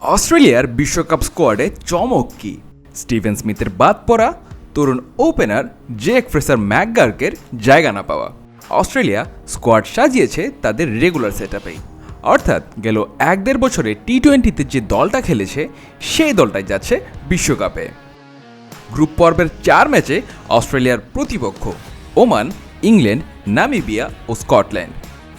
অস্ট্রেলিয়ার বিশ্বকাপ স্কোয়াডে চমক কি? স্টিভেন স্মিথের বাদ পড়া, তরুণ ওপেনার জেক ফ্রেসার ম্যাকগার্কের জায়গা না পাওয়া। অস্ট্রেলিয়া স্কোয়াড সাজিয়েছে তাদের রেগুলার সেট অর্থাৎ গেল এক দেড় বছরে টি টোয়েন্টিতে যে দলটা খেলেছে, সেই দলটাই যাচ্ছে বিশ্বকাপে। গ্রুপ পর্বের চার ম্যাচে অস্ট্রেলিয়ার প্রতিপক্ষ ওমান, ইংল্যান্ড, নামিবিয়া ও স্কটল্যান্ড।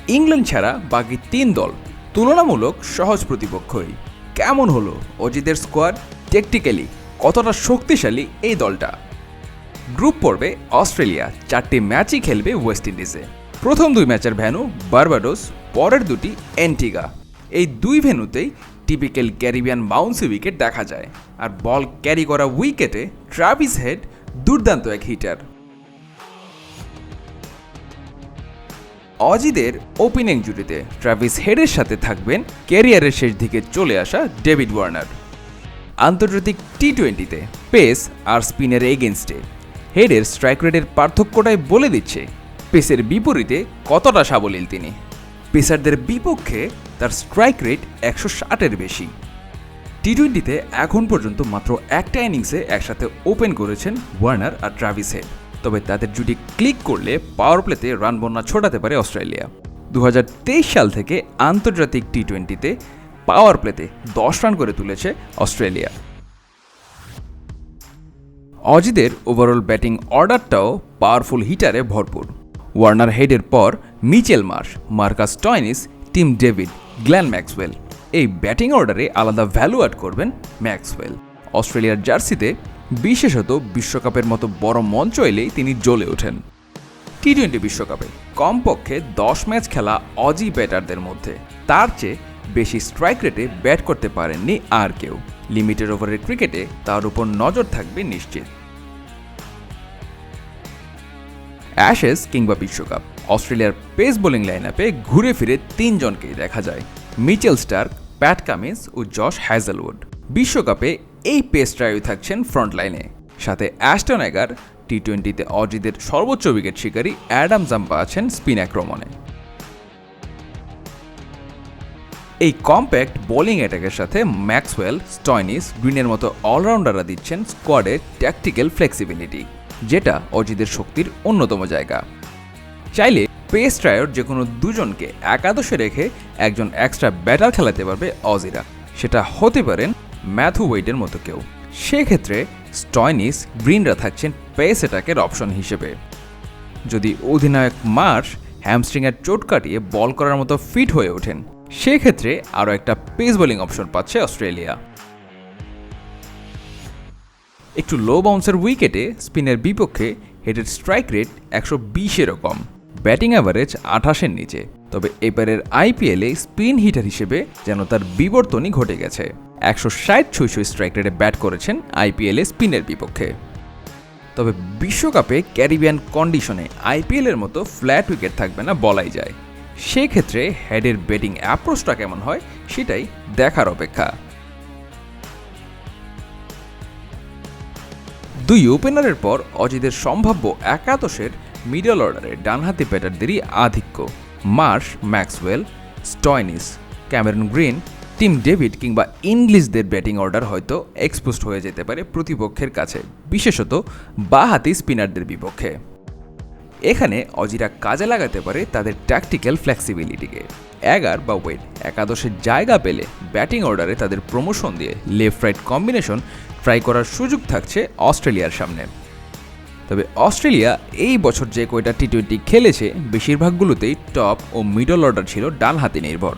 ইংল্যান্ড ছাড়া বাকি তিন দল তুলনামূলক সহজ প্রতিপক্ষই। কেমন হলো অজিতের স্কোয়াড টেকটিক্যালি কতটা শক্তিশালী এই দলটা? গ্রুপ পর্বে অস্ট্রেলিয়া চারটি ম্যাচই খেলবে ওয়েস্ট ইন্ডিজে প্রথম দুই ম্যাচের ভ্যানু বার্বাডোস, পরের দুটি অ্যান্টিগা এই দুই ভেন্যুতেই টিপিক্যাল ক্যারিবিয়ান বাউন্সি উইকেট দেখা যায়। আর বল ক্যারি করা উইকেটে ট্রাভিস হেড দুর্দান্ত এক হিটার অজিদের ওপেনিং জুটিতে ট্রাভিস হেডের সাথে থাকবেন ক্যারিয়ারের শেষ দিকে চলে আসা ডেভিড ওয়ার্নার। আন্তর্জাতিক টি টোয়েন্টিতে পেস আর স্পিনের এগেনস্টে হেডের স্ট্রাইক রেটের পার্থক্যটাই বলে দিচ্ছে পেসের বিপরীতে কতটা সাবলীল তিনি। পেসারদের বিপক্ষে তার স্ট্রাইক রেট একশো ষাটের বেশি। টি টোয়েন্টিতে এখন পর্যন্ত মাত্র একটা ইনিংসে একসাথে ওপেন করেছেন ওয়ার্নার আর ট্রাভিস হেড। তবে তাদের জুটি ক্লিক করলে পাওয়ার প্লেতে রান বন্যা ছোটাতে পারে অস্ট্রেলিয়া। দুহাজার তেইশ সাল থেকে আন্তর্জাতিক টি টোয়েন্টিতে পাওয়ার প্লেতে দশ রান করে তুলেছে অস্ট্রেলিয়া। অজিদের ওভারঅল ব্যাটিং অর্ডারটাও পাওয়ারফুল হিটারে ভরপুর। ওয়ার্নার হেডের পর Mitchell Marsh Marcus Stoinis Tim David Glenn Maxwell এই ব্যাটিং অর্ডারে আলাদা ভ্যালু অ্যাড করবেন ম্যাক্সওয়েল অস্ট্রেলিয়ার জার্সিতে বিশেষত বিশ্বকাপের মতো বড় মঞ্চ এলেই তিনি জ্বলে ওঠেন। টি টোয়েন্টি বিশ্বকাপে কমপক্ষে দশ ম্যাচ খেলা অজি ব্যাটারদের মধ্যে। তার চেয়ে বেশি স্ট্রাইক রেটে ব্যাট করতে পারেননি আর কেউ। লিমিটেড ওভারের ক্রিকেটে তার উপর নজর থাকবে নিশ্চিত। অ্যাশেস কিংবা বিশ্বকাপ। অস্ট্রেলিয়ার পেস বোলিং লাইন আপে ঘুরে ফিরে তিনজনকেই দেখা যায়। মিচেল স্টার্ক, প্যাট কামিন্স ও জশ হ্যাজেলউড। বিশ্বকাপে এই পেস ট্রায়ই থাকছেন ফ্রন্ট লাইনে সাথে অ্যাস্টন এগার টি টোয়েন্টিতে অজিদের সর্বোচ্চ উইকেট শিকারী অ্যাডাম জাম্পা আছেন স্পিন আক্রমণে এই কম্প্যাক্ট বোলিং অ্যাটাকের সাথে ম্যাক্সওয়েল, স্টয়নিস, গ্রিনের মতো অলরাউন্ডাররা দিচ্ছেন স্কোয়াডে ট্যাকটিক্যাল ফ্লেক্সিবিলিটি, যেটা অজিদের শক্তির অন্যতম জায়গা। চাইলে পেস ট্রায়ার যে কোনো দুজনকে একাদশে রেখে একজন এক্সট্রা ব্যাটার খেলাতে পারবে অজিরা। সেটা হতে পারেন ম্যাথু ওয়েডের মতো কেউ। সেক্ষেত্রে স্টয়নিস গ্রিনরা থাকছেন পেস অ্যাটাকের অপশন হিসেবে। যদি অধিনায়ক মার্শ হ্যামস্ট্রিংয়ের চোট কাটিয়ে বল করার মতো ফিট হয়ে ওঠেন, সেক্ষেত্রে আরও একটা পেস বোলিং অপশন পাচ্ছে অস্ট্রেলিয়া। একটু লো বাউন্সের উইকেটে স্পিনের বিপক্ষে হেডের স্ট্রাইক রেট একশো বিশেরও কম। ব্যাটিং অ্যাভারেজ আঠাশের নিচে। তবে এবারের আইপিএলে স্পিন হিটার হিসেবে যেন তার বিবর্তনই ঘটে গেছে। একশো ষাট ছয়শো স্ট্রাইক রেটে ব্যাট করেছেন আইপিএলে স্পিনের বিপক্ষে। তবে বিশ্বকাপে ক্যারিবিয়ান কন্ডিশনে আইপিএলের মতো ফ্ল্যাট উইকেট থাকবে না বলাই যায়। সেক্ষেত্রে হেডের ব্যাটিং অ্যাপ্রোচটা কেমন হয় সেটাই দেখার অপেক্ষা। দুই ওপেনারের পর অজিদের সম্ভাব্য একাদশের মিডল অর্ডারে ডানহাতি ব্যাটারদেরই আধিক্য, Marsh, Maxwell, Stoinis, Cameron Green Tim David কিংবা ইংলিশদের ব্যাটিং অর্ডার হয়তো এক্সপোজড হয়ে যেতে পারে প্রতিপক্ষের কাছে, বিশেষত বাহাতি স্পিনারদের বিপক্ষে। এখানে অজিরা কাজে লাগাতে পারে তাদের ট্যাকটিক্যাল ফ্লেক্সিবিলিটিকে এগার বা ওয়েট একাদশের জায়গা পেলে ব্যাটিং অর্ডারে তাদের প্রমোশন দিয়ে লেফট রাইট কম্বিনেশন ট্রাই করার সুযোগ থাকছে অস্ট্রেলিয়ার সামনে। তবে অস্ট্রেলিয়া এই বছর যে কয়টা টি টোয়েন্টি খেলেছে, বেশিরভাগগুলোতেই টপ ও মিডল অর্ডার ছিল ডান হাতে নির্ভর।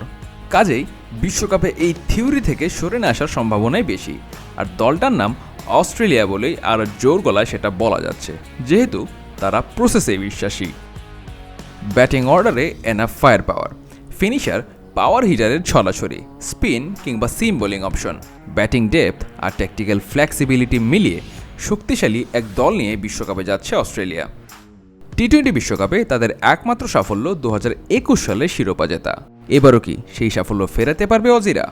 কাজেই বিশ্বকাপে এই থিওরি থেকে সরে না আসার সম্ভাবনাই বেশি। আর দলটার নাম অস্ট্রেলিয়া বলেই আর জোর গলায় সেটা বলা যাচ্ছে। যেহেতু তারা প্রসেসে বিশ্বাসী। ব্যাটিং অর্ডারে enough fire power finisher power হিটারের ছড়াছড়ি। স্পিন কিংবা seam bowling option batting depth আর ট্যাকটিক্যাল ফ্লেক্সিবিলিটি মিলিয়ে শক্তিশালী এক দল নিয়ে বিশ্বকাপে যাচ্ছে অস্ট্রেলিয়া। টি টোয়েন্টি বিশ্বকাপে তাদের একমাত্র সাফল্য দু হাজার একুশ সালে শিরোপা জেতা। এবারও কি সেই সাফল্য ফেরাতে পারবে অজিরা?